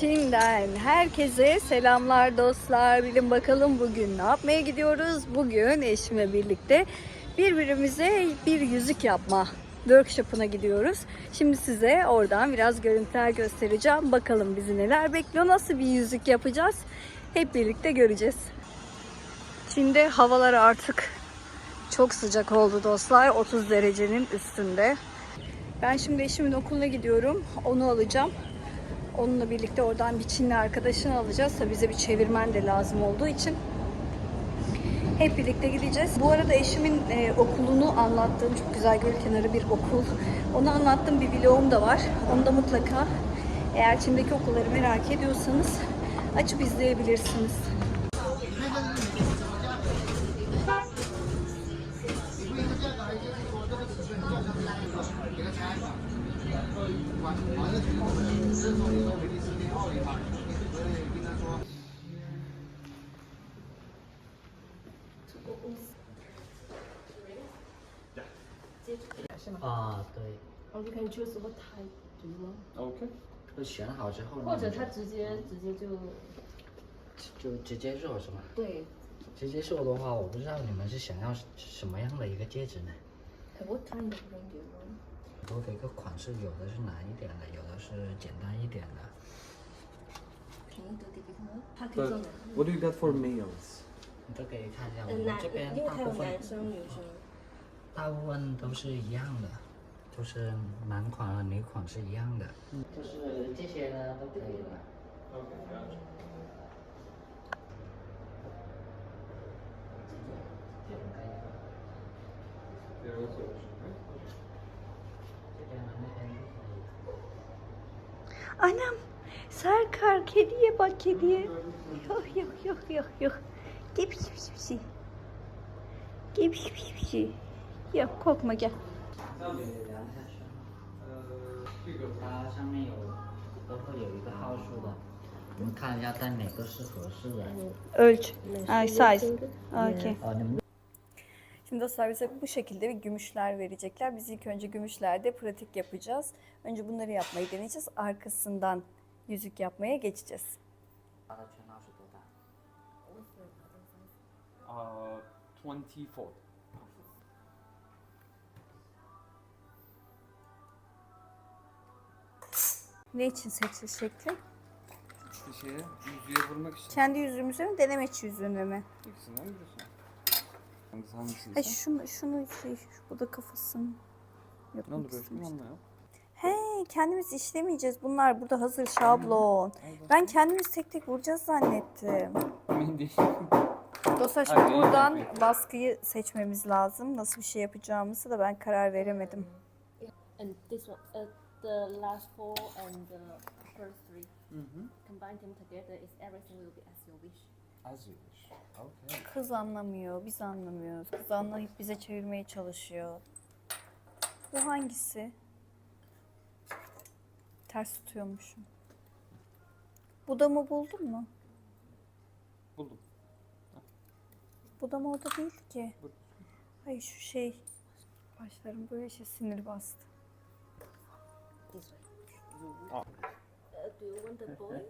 Çin'den herkese selamlar dostlar. Bilin bakalım bugün ne yapmaya gidiyoruz? Bugün eşimle birlikte birbirimize bir yüzük yapma workshop'una gidiyoruz. Şimdi size oradan biraz görüntüler göstereceğim. Bakalım bizi neler bekliyor, nasıl bir yüzük yapacağız? Hep birlikte göreceğiz. Çin'de havalar artık çok sıcak oldu dostlar. 30 derecenin üstünde. Ben şimdi eşimin okuluna gidiyorum. Onu alacağım. Onunla birlikte oradan bir Çinli arkadaşını alacağız. Tabii bize bir çevirmen de lazım olduğu için. Hep birlikte gideceğiz. Bu arada eşimin e, okulunu anlattığım çok güzel göl kenarı bir okul. Onu anlattığım bir vlogum da var. Onu da mutlaka eğer Çin'deki okulları merak ediyorsanız açıp izleyebilirsiniz. You can choose what type do you want，OK，就选好之后呢，或者他直接直接就就直接做是吗？对。直接做的话，我不知道你们是想要什么样的一个戒指呢？And what kind of ring do you want？多的一个款式，有的是难一点的，有的是简单一点的。便宜的 difficult 吗？它可以做，what do you got for males? 你都可以看一下，我呃们这边，因为大部分它有男生女生。大部分都是一样的，就是男款和女款是一样的。就是这些呢都可以的。 OK，了解。这种可以的， There also is, right? 这边和那边都可以的。 Anam Serkar kediye bak kediye. Yok yok yok yok yok. Gel bir şey bir şey. Gel bir şey bir şey. Yok korkma gel. 可以量一下身呃，这个它上面有都会有一个号数的，我们看一下戴哪个是合适的。 Ölç. Ay size. Okay. 哦，你们 Şimdi dostlar bize bu şekilde bir gümüşler verecekler. Biz ilk önce gümüşlerde pratik yapacağız. Önce bunları yapmayı deneyeceğiz. Arkasından yüzük yapmaya geçeceğiz. 它的圈号是多大？呃，twenty four。 Ne için seçti şekli? Bir şeye yüzüğe vurmak için. Kendi yüzüğümüze mi denemeç yüzüğüne mi? İkisinden birisi. Hangisi. Ay şunu, şunu şey, bu da kafasını Ne oldu yapmak böyle istemiş. anlıyor? He kendimiz işlemeyeceğiz. Bunlar burada hazır şablon. Ben kendimiz tek tek vuracağız zannettim. Emin değilim. Dostlar şimdi buradan baskıyı seçmemiz lazım. Nasıl bir şey yapacağımızı da ben karar veremedim. And this one, uh, the last four and the first three, hı. combine them together, is everything will be as you wish. Az yemiş. Okay. Kız anlamıyor, biz anlamıyoruz. Kız anlayıp bize çevirmeye çalışıyor. Bu hangisi? Ters tutuyormuşum. Bu da mı buldun mu? Buldum. Bu da mı orada değil ki? Hayır şu şey. Başlarım böyle şey sinir bastı. This way. Ah. Uh, do you want the boy?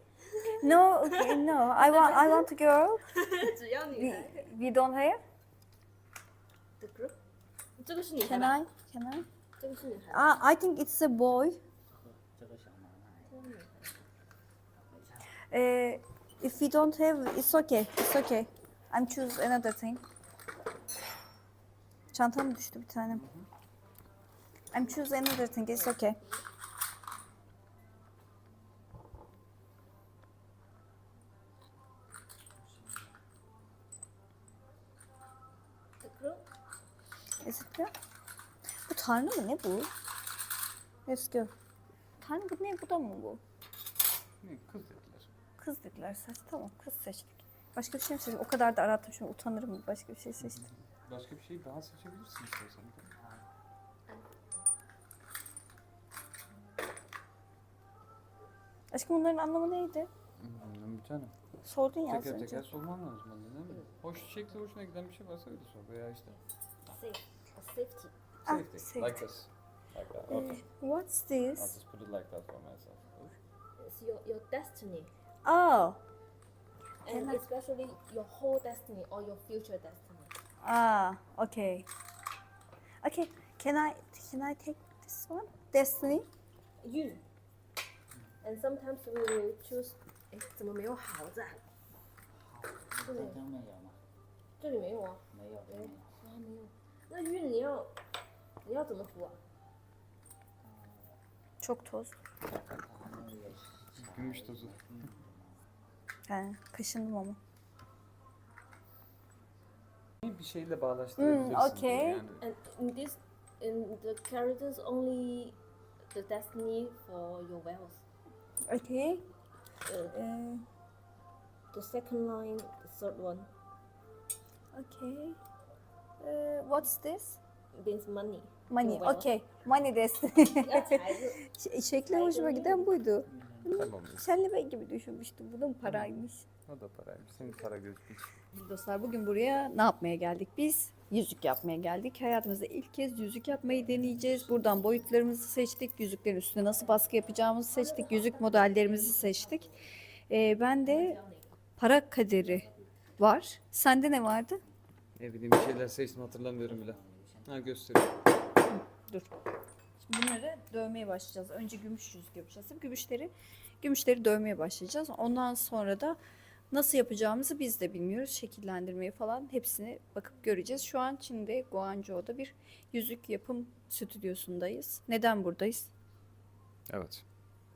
No, okay, no. I want I want a girl. 只要女 We, 孩。 we don't have. The group？这个是女孩 Can 吧？ I? Can I? 这个是女孩。 Ah, I think it's a boy. 这个小男孩，这个女孩。 Uh, if we don't have, it's okay. It's okay. I'm choose another thing. Çantam düştü bir tane. I'm choose another thing. It's okay. Tanrı mı ne bu? Let's go. Tanrı bu ne? Bu da mı bu? Ne kız dediler. Kız dediler saç. Tamam kız seçtik. Başka bir şey mi seçtim? O kadar da arattım şimdi utanırım. Başka bir şey seçtim. Başka bir şey daha seçebilirsin istersen. Aşkım bunların anlamı neydi? Hmm, bir tane. Sordun ya az Teker önce. teker sorman lazım bence ne bileyim. Hoş çiçekle hoşuna giden bir şey varsa öyle sor veya işte. Safe. A safety. Ah, Safety. safety. Like this. Like that. Uh, Okay. what's I'll this? just put it like that for myself. Hoş. It's your, your destiny. Oh. And Can I- especially your whole destiny or your future destiny. Ah, okay. Okay, can I can I take this one? Destiny? You. And sometimes we will choose. 哎，怎么没有好字啊？好，这张没有吗？这里没有啊，没有，没有。啊没有。那运你要你 要怎么读啊？ Çok toz. Gümüş tozu. He, kaşındım ama. Bir şeyle bağlaştırabilirsin. Hmm, okey. Yani. And in this, in the characters only the destiny for your wealth. Okay. Uh, Ee, the second line, the third one okay. Ee, what's this? means money. Mani, okey. Mani desin. Şey şey, Şekli hoşuma şey giden buydu. Hmm, tamam. Senle ben gibi düşünmüştüm. Bu da mı paraymış? O da paraymış. Senin para gözüküyor. Dostlar bugün buraya ne yapmaya geldik biz? Yüzük yapmaya geldik. Hayatımızda ilk kez yüzük yapmayı deneyeceğiz. Buradan boyutlarımızı seçtik. Yüzüklerin üstüne nasıl baskı yapacağımızı seçtik. Yüzük modellerimizi seçtik. Ee, ben de para kaderi var. Sende ne vardı? Ne bileyim bir şeyler seçtim hatırlamıyorum bile. Ha gösteriyor. Dur. Şimdi bunları dövmeye başlayacağız. Önce gümüş yüzük yapacağız. Gümüşleri gümüşleri dövmeye başlayacağız. Ondan sonra da nasıl yapacağımızı biz de bilmiyoruz. Şekillendirmeyi falan hepsini bakıp göreceğiz. Şu an Çin'de Guangzhou'da bir yüzük yapım stüdyosundayız. Neden buradayız? Evet.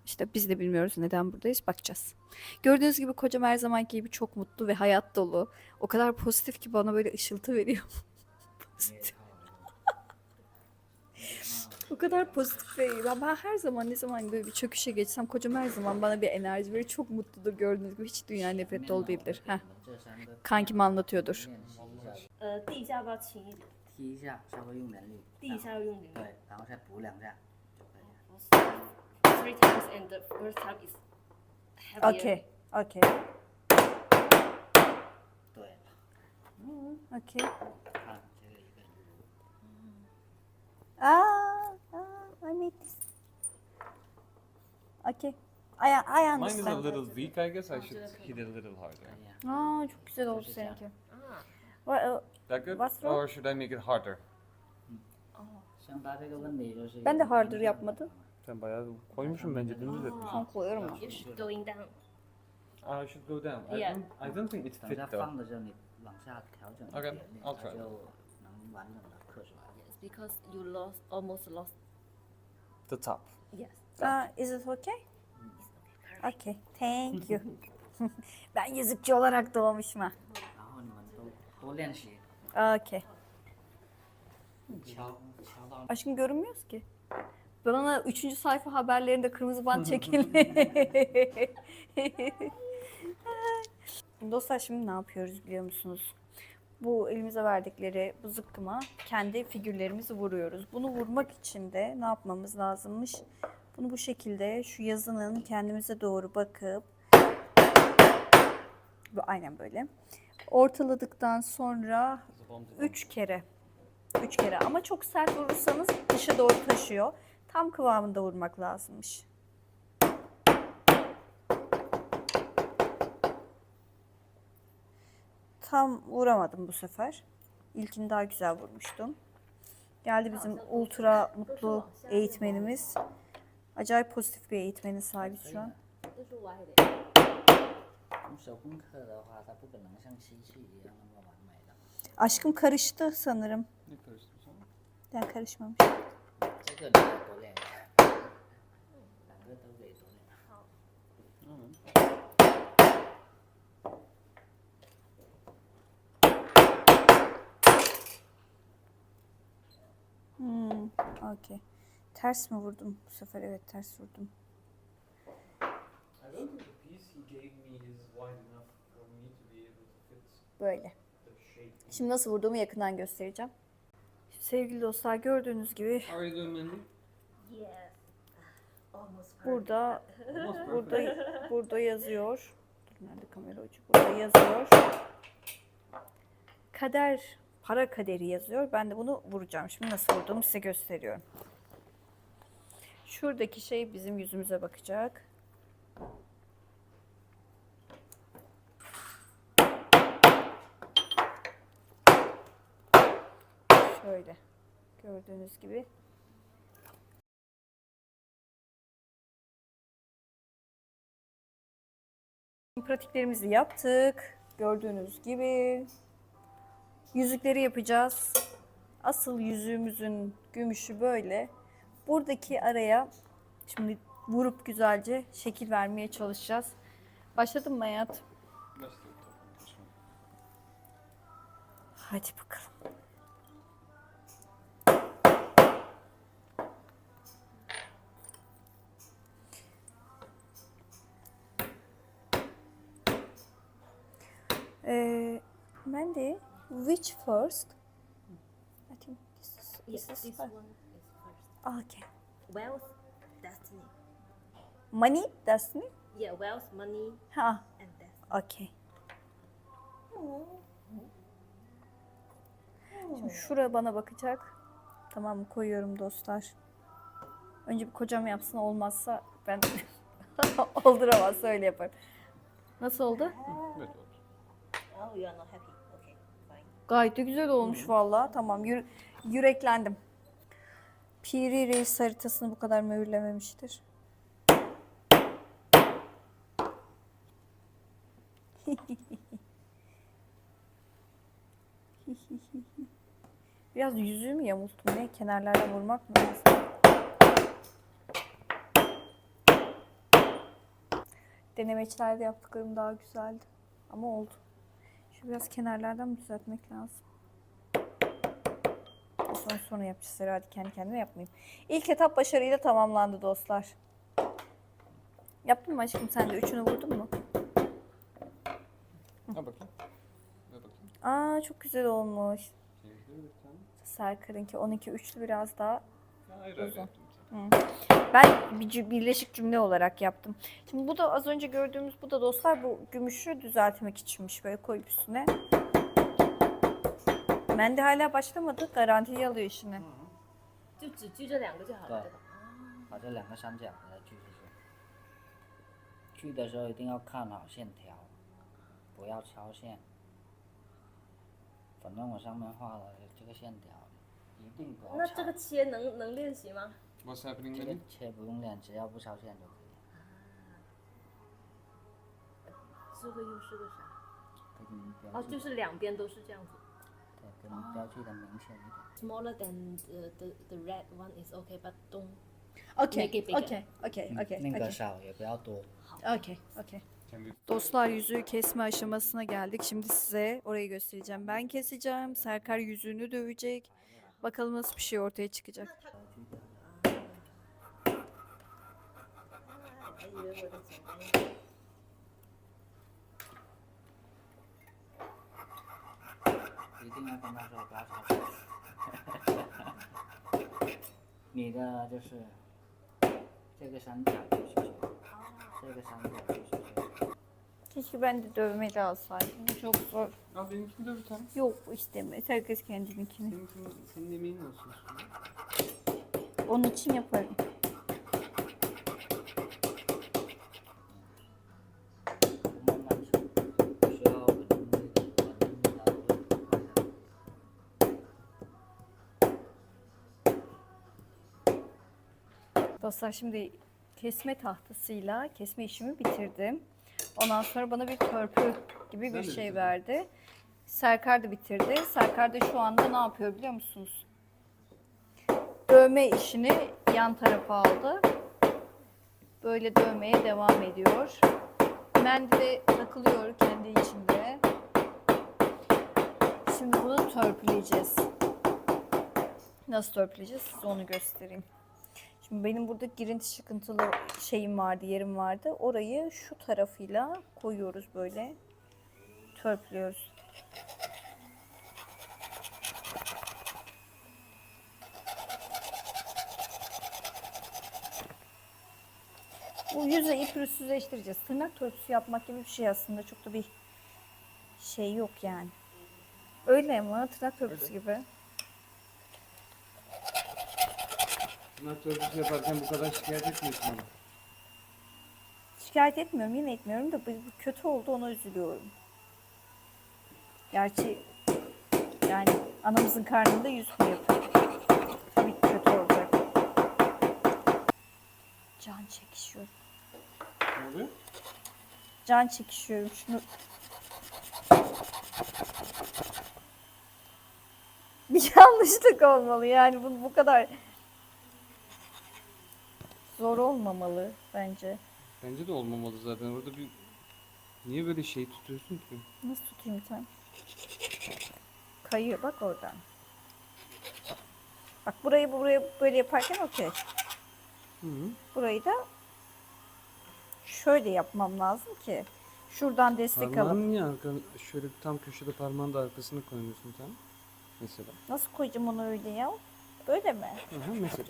İşte biz de bilmiyoruz neden buradayız. Bakacağız. Gördüğünüz gibi kocam her zamanki gibi çok mutlu ve hayat dolu. O kadar pozitif ki bana böyle ışıltı veriyor. pozitif O kadar pozitif ve ben, ben her zaman ne zaman böyle bir çöküşe geçsem kocam her zaman bana bir enerji verir. Çok mutludur gördüğünüz gibi. Hiç dünya nefret dolu değildir. Heh. 这三个 Kankim anlatıyordur. 练习一下，呃，地下要不要轻一点？踢一下，稍微用点力。地下要用力。对，然后再补两下就可以了。 Three times and the first time is heavier. Okey. Okey. 对了， Okey. 看这个一个鱼。 Ah, ah, I made this. Okay. I, I understand. Mine is a little weak, I guess. I should hit it a little harder. Aa çok güzel oldu seninki. Wa- e, uh, That good? What's wrong? Or should I make it harder? Ben de harder yapmadım. Sen bayağı koymuşum bence dümdüz etmiş. Son koyuyorum. You should going down. Ah, I should go down. I Yeah. don't, I don't think it fit though. Okay, I'll try because you lost almost lost the top. Yes. Uh, is it okay? Okay. Thank you. ben yüzükçü olarak doğmuşum ha. Okay. Aşkım görünmüyoruz ki. Bana üçüncü sayfa haberlerinde kırmızı bant çekildi. Dostlar şimdi ne yapıyoruz biliyor musunuz? Bu elimize verdikleri bu zıkkıma kendi figürlerimizi vuruyoruz. Bunu vurmak için de ne yapmamız lazımmış? Bunu bu şekilde şu yazının kendimize doğru bakıp bu aynen böyle. Ortaladıktan sonra üç kere Üç kere ama çok sert vurursanız dışa doğru taşıyor. Tam kıvamında vurmak lazımmış. tam vuramadım bu sefer. İlkini daha güzel vurmuştum. Geldi bizim ultra mutlu eğitmenimiz. Acayip pozitif bir eğitmenin sahibi şu an. Aşkım karıştı sanırım. Ne karıştı? Ben karışmamış. Okey. Ters mi vurdum bu sefer? Evet ters vurdum. Böyle. Şimdi nasıl vurduğumu yakından göstereceğim. Sevgili dostlar gördüğünüz gibi burada burada burada yazıyor. Dur nerede kamera ucu? Burada yazıyor. Kader, para kaderi yazıyor. Ben de bunu vuracağım. Şimdi nasıl vurduğumu size gösteriyorum. Şuradaki şey bizim yüzümüze bakacak. Şöyle gördüğünüz gibi. Pratiklerimizi yaptık. Gördüğünüz gibi yüzükleri yapacağız. Asıl yüzüğümüzün gümüşü böyle. Buradaki araya şimdi vurup güzelce şekil vermeye çalışacağız. Başladın mı hayat? Hadi bakalım. Ee, ben de which first? I think this is, Yes, this is this first. one is first. Okay. Wealth, destiny. Money, destiny? Yeah, wealth, money, Ha, and destiny. okay. Şimdi şuraya bana bakacak. Tamam koyuyorum dostlar. Önce bir kocam yapsın olmazsa ben olduramazsa öyle yaparım. Nasıl oldu? Oh, you are not happy. Gayet de güzel olmuş vallahi. Tamam yürü- yüreklendim. Piri Reis haritasını bu kadar mühürlememiştir. Biraz yüzümü yamulttum. Ne? Kenarlardan vurmak mı lazım? Denemeçlerde yaptıklarım daha güzeldi. Ama oldu. Şu biraz kenarlardan düzeltmek lazım? Sonra sonra yapacağız herhalde kendi kendime yapmayayım. İlk etap başarıyla tamamlandı dostlar. Yaptın mı aşkım sen de? Üçünü vurdun mu? Ha bakayım. Ne bakayım? Aa çok güzel olmuş. Serkar'ınki 12 üçlü biraz daha. Ha, ayrı ayrı Uzun. yaptım. Ben bir cü- birleşik cümle olarak yaptım. Şimdi bu da az önce gördüğümüz bu da dostlar bu gümüşü düzeltmek içinmiş. Böyle koyup üstüne. Mendi hala başlamadı. Garantiye alıyor işini. 就只锯这两个就好了，对对吧？把这两个三角给它锯出去。锯的时候一定要看好线条，不要超线。反正我上面画的这个线条，一定不要超。那这个切能能练习吗？ What's happening 这个 Manny? 切不用练，只要不超线就可以。这个又是个啥？跟标哦，记就是两边都是这样子。对，跟标记的明显一点。 Smaller than the the the red one is okay, but don't. Okey, Make it bigger. okey, okey, 嗯 okey, 那个 okey. 少也不要多。 Okey, okey. Kendi Dostlar yüzüğü kesme aşamasına geldik. Şimdi size orayı göstereceğim. Ben keseceğim. Serkar yüzüğünü dövecek. Bakalım nasıl bir şey ortaya çıkacak. 还以为我的简单。一定要跟他说不要超线。你的就是这个三角锯出去，这个三角锯出去。 Keşke ben de dövmeli alsaydım. Çok zor. Al benimkini de bir tane. Yok istemez. Herkes kendininkini. Seninkini, senin emeğin olsun üstüne. Onun için yaparım. Dostlar şimdi kesme tahtasıyla kesme işimi bitirdim. Ondan sonra bana bir törpü gibi bir Ben de şey verdi. Serkar da bitirdi. Serkar da şu anda ne yapıyor biliyor musunuz? Dövme işini yan tarafa aldı. Böyle dövmeye devam ediyor. Mendi de takılıyor kendi içinde. Şimdi bunu törpüleyeceğiz. Nasıl törpüleyeceğiz size onu göstereyim. Şimdi benim burada girinti çıkıntılı şeyim vardı, yerim vardı. Orayı şu tarafıyla koyuyoruz böyle. Törpülüyoruz. Bu yüzeyi pürüzsüzleştireceğiz. Tırnak törpüsü yapmak gibi bir şey aslında. Çok da bir şey yok yani. Öyle mi? Tırnak törpüsü gibi. Tırnak törpüsü yaparken bu kadar şikayet etmiyorsun ama. Şikayet etmiyorum yine etmiyorum da bu, bu kötü oldu ona üzülüyorum. Gerçi yani anamızın karnında yüz mü yapıyor? Tabii ki kötü olacak. Can çekişiyorum. Ne oluyor? Can çekişiyorum şunu. Bir yanlışlık olmalı yani bu bu kadar zor olmamalı bence. Bence de olmamalı zaten. Orada bir... Niye böyle şey tutuyorsun ki? Nasıl tutayım sen? Kayıyor bak oradan. Bak burayı buraya böyle yaparken okey. Hı -hı. Burayı da şöyle yapmam lazım ki şuradan destek alıp Parmağını niye arka, şöyle tam köşede parmağını da arkasına koymuyorsun tam? Mesela. nasıl koyacağım onu öyle ya? Böyle mi? Aha, mesela.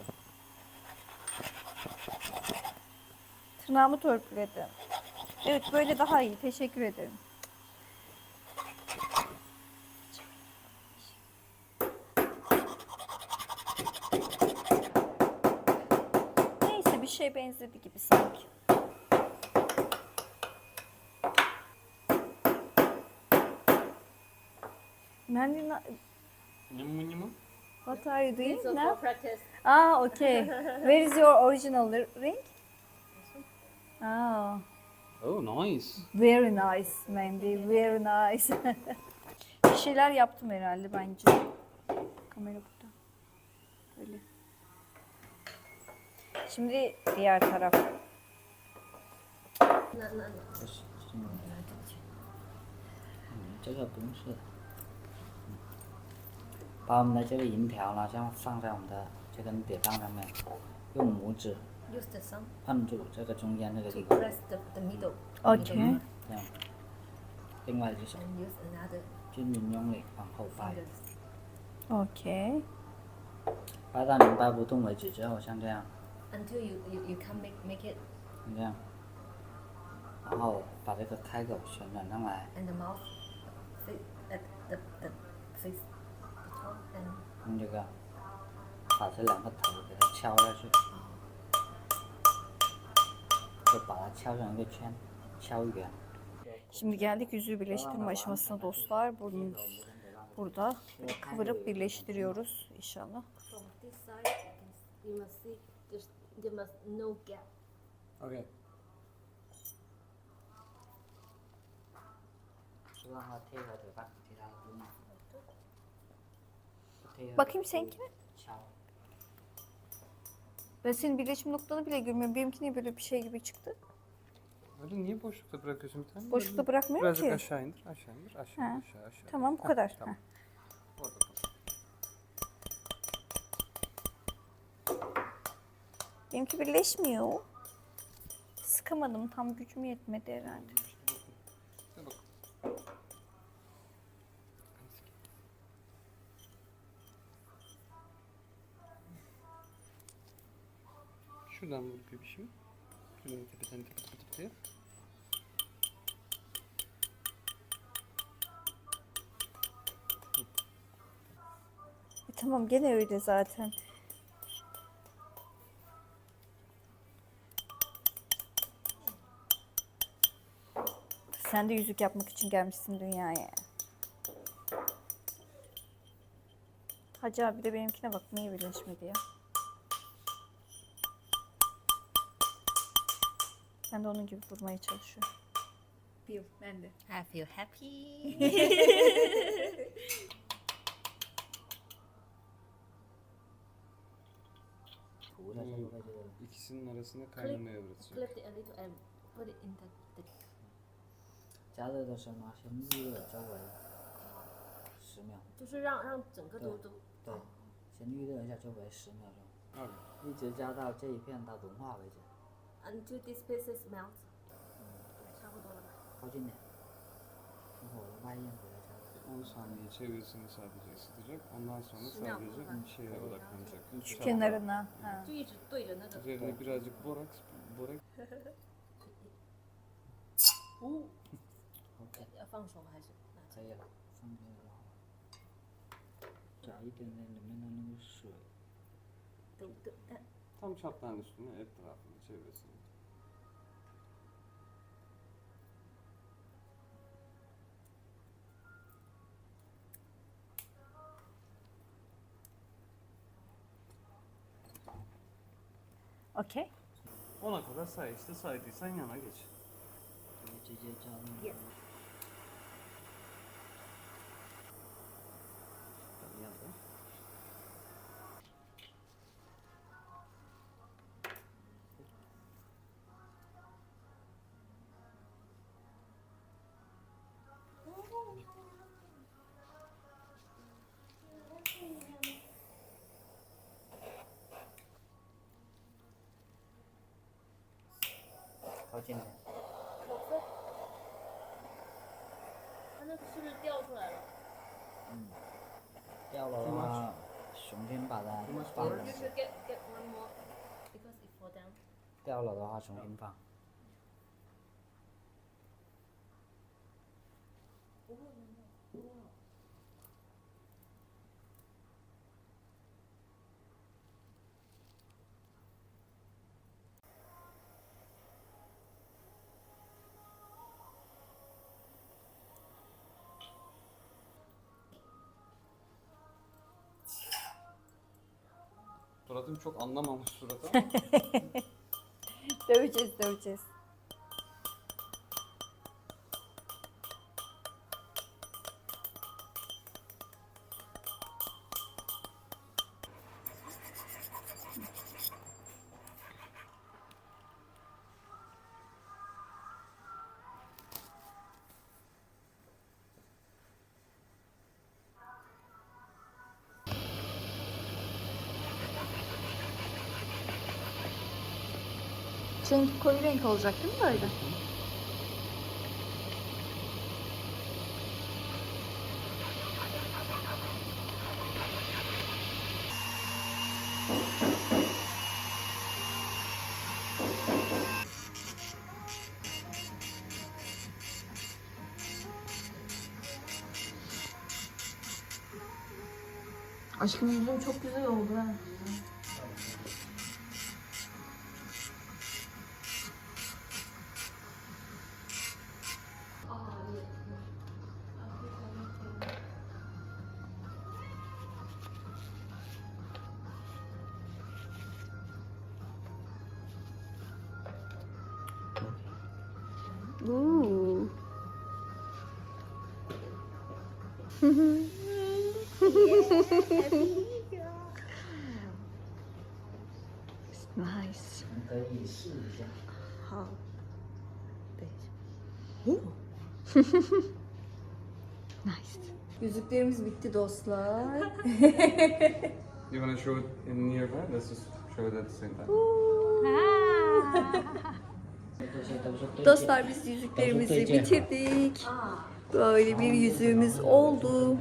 Tırnağımı törpüledim. Evet böyle daha iyi. Teşekkür ederim. Neyse bir şey benzedi gibi sanki. Mu ne mu? what are you doing now? Ah, okay. Where is your original ring? Ah. Oh nice. Very nice Mandy, very nice. bir şeyler yaptım herhalde bence. Kamera burada. Böyle. Şimdi diğer taraf. 那那那不是，是你来进去。嗯，这个不用试。嗯把我们的这个银条呢，像放在我们的这根铁棒上面，用拇指 use the thumb 按住这个中间这个 to 地方，press the the middle. Okay. 这样。另外一只手 And use another 均匀用力往后掰，fingers Okay. 掰到您掰不动为止之后，像这样，until you you, you can make make it 像这样，然后把这个开口旋转上来，and the mouth face at the the face the top and 用这个把这两个头给它敲下去，就把它敲成一个圈，敲圆。 Şimdi geldik yüzüğü birleştirme aşamasına dostlar. Bunun burada böyle kıvırıp birleştiriyoruz inşallah. from this side you can you must see there's there must no gap. Okay. 是让它贴合嘴巴，其他的不用。贴合 Bakayım seninkine. 敲。Ben senin birleşim noktanı bile görmüyorum. Benimki niye böyle bir şey gibi çıktı? Öyle niye boşlukta bırakıyorsun bir tane? Boşlukta bırakmıyorum Birazcık ki. aşağı indir, aşağı indir, aşağı, Ha. aşağı, aşağı. Tamam bu kadar. Tamam. Heh. Orada dur. Benimki birleşmiyor. Sıkamadım. Tam gücüm yetmedi herhalde. Hadi bak. Şuradan vurup bebişim. Şuradan tepeden tepe tepe tepe. E, tamam gene öyle zaten. Sen de yüzük yapmak için gelmişsin dünyaya. Hacı abi de benimkine bak niye birleşmedi ya. Ben de onun gibi vurmaya çalışıyorum. Feel, ben de. I feel happy. 涂在这个位置，İkisinin arasında kaynamaya bırakacak. Clip it a little and put it in the, the 加热的时候呢，先预热周围十秒，就是让让整个都都对，先预热一下周围十秒钟.一直加到这一片到融化为止。until this pieces melt. 差不多了吧？靠近点，从火的外焰给它加热。 10 saniye çevresini sadece ısıtacak. Ondan sonra Şunu yaptım sadece ben. bir şeye odaklanacak. Şu Çabuk. kenarına. Ha. 就一直对着那个。 Üzerine birazcık boraks, boraks 哦， OK，要放手还是？可以了，放这个了。找一点点里面的那个水，等等，但 tam çatlağın üstüne etrafını çevresini. Okey. Ona kadar say işte saydıysan yana geç. Geçeceği canlı. Yes. 掉出来了，嗯，掉了，把它放。掉了的话，重新放。Suratım çok anlamamış surat ama. Döveceğiz döveceğiz. Çünkü koyu renk olacak değil mi böyle? Aşkım yüzün çok güzel oldu ha. It's nice. 你可以试一下。好，对。nice. Yüzüklerimiz bitti dostlar. You wanna show it in nearby? Let's just show it at the same time. 这些都是对 Dostlar biz yüzüklerimizi bitirdik. Böyle bir yüzüğümüz oldu.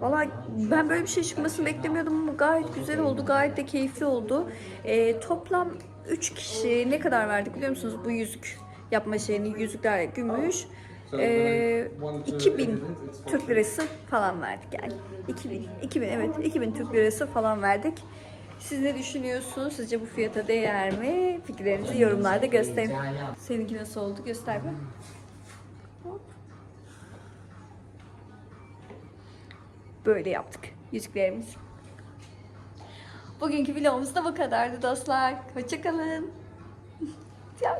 Valla ben böyle bir şey çıkmasını beklemiyordum ama gayet güzel oldu. Gayet de keyifli oldu. Ee, toplam 3 kişi ne kadar verdik biliyor musunuz bu yüzük yapma şeyini yüzükler gümüş. Ee, 2000 Türk lirası falan verdik yani. 2000, 2000 evet 2000 Türk lirası falan verdik. Siz ne düşünüyorsunuz? Sizce bu fiyata değer mi? Fikirlerinizi yorumlarda gösterin. Seninki nasıl oldu? Göster bir. Böyle yaptık yüzüklerimizi. Bugünkü vlogumuz da bu kadardı dostlar. Hoşçakalın. Ciao.